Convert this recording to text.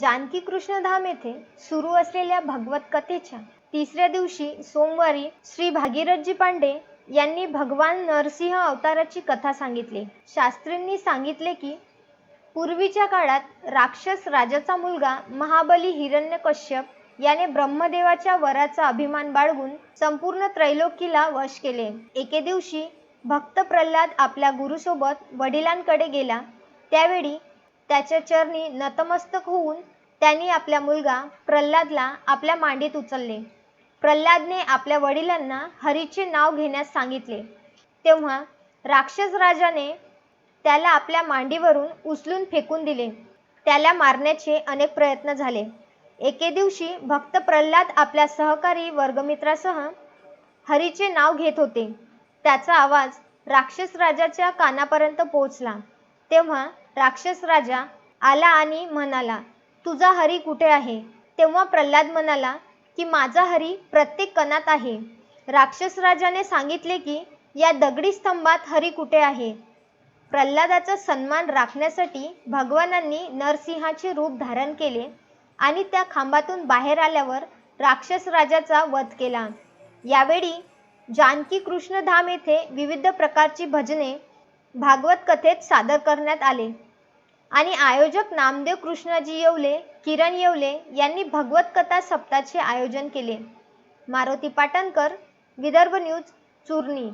जानकी कृष्णधाम येथे सुरू असलेल्या भगवत कथेच्या तिसऱ्या दिवशी सोमवारी श्री भागीरथजी पांडे यांनी भगवान नरसिंह अवताराची कथा सांगितली. शास्त्रींनी सांगितले की पूर्वीच्या काळात राक्षस राजाचा मुलगा महाबली हिरण्यकश्यप याने ब्रह्मदेवाच्या वराचा अभिमान बाळगून संपूर्ण त्रैलोकीला वश केले. एके दिवशी भक्त प्रल्हाद आपल्या गुरुसोबत वडिलांकडे गेला. त्यावेळी त्याच्या चरणी नतमस्तक होऊन त्यांनी आपला मुलगा प्रल्हादला आपल्या मांडीत उचलले. प्रल्हादने आपल्या वडिलांना हरीचे नाव घेण्यास सांगितले. तेव्हा राक्षस राजाने त्याला आपल्या मांडीवरून उचलून फेकून दिले. त्याला मारण्याचे अनेक प्रयत्न झाले. एके दिवशी भक्त प्रल्हाद आपल्या सहकारी वर्गमित्रासह हरीचे नाव घेत होते. त्याचा आवाज राक्षस राजाच्या कानापर्यंत पोहोचला. तेव्हा राक्षस राजा आला आणि म्हणाला तुझा हरी कुठे आहे? तेव्हा प्रल्हाद म्हणाला की माझा हरी प्रत्येक कणात आहे. राक्षस राजाने सांगितले की या दगडी स्तंभात हरी कुठे आहे? प्रल्हादाचा सन्मान राखण्यासाठी भगवानांनी नरसिंहाचे रूप धारण केले आणि त्या खांबातून बाहेर आल्यावर राक्षस राजाचा वध केला. यावेळी जानकी कृष्णधाम येथे विविध प्रकारची भजने भागवत कथेत सादर करण्यात आले. आणि आयोजक नामदेव कृष्णाजी येवले किरण येवले यांनी भगवत कथा सप्ताहाचे आयोजन केले. मारुती पाटणकर विदर्भ न्यूज चूर्णी.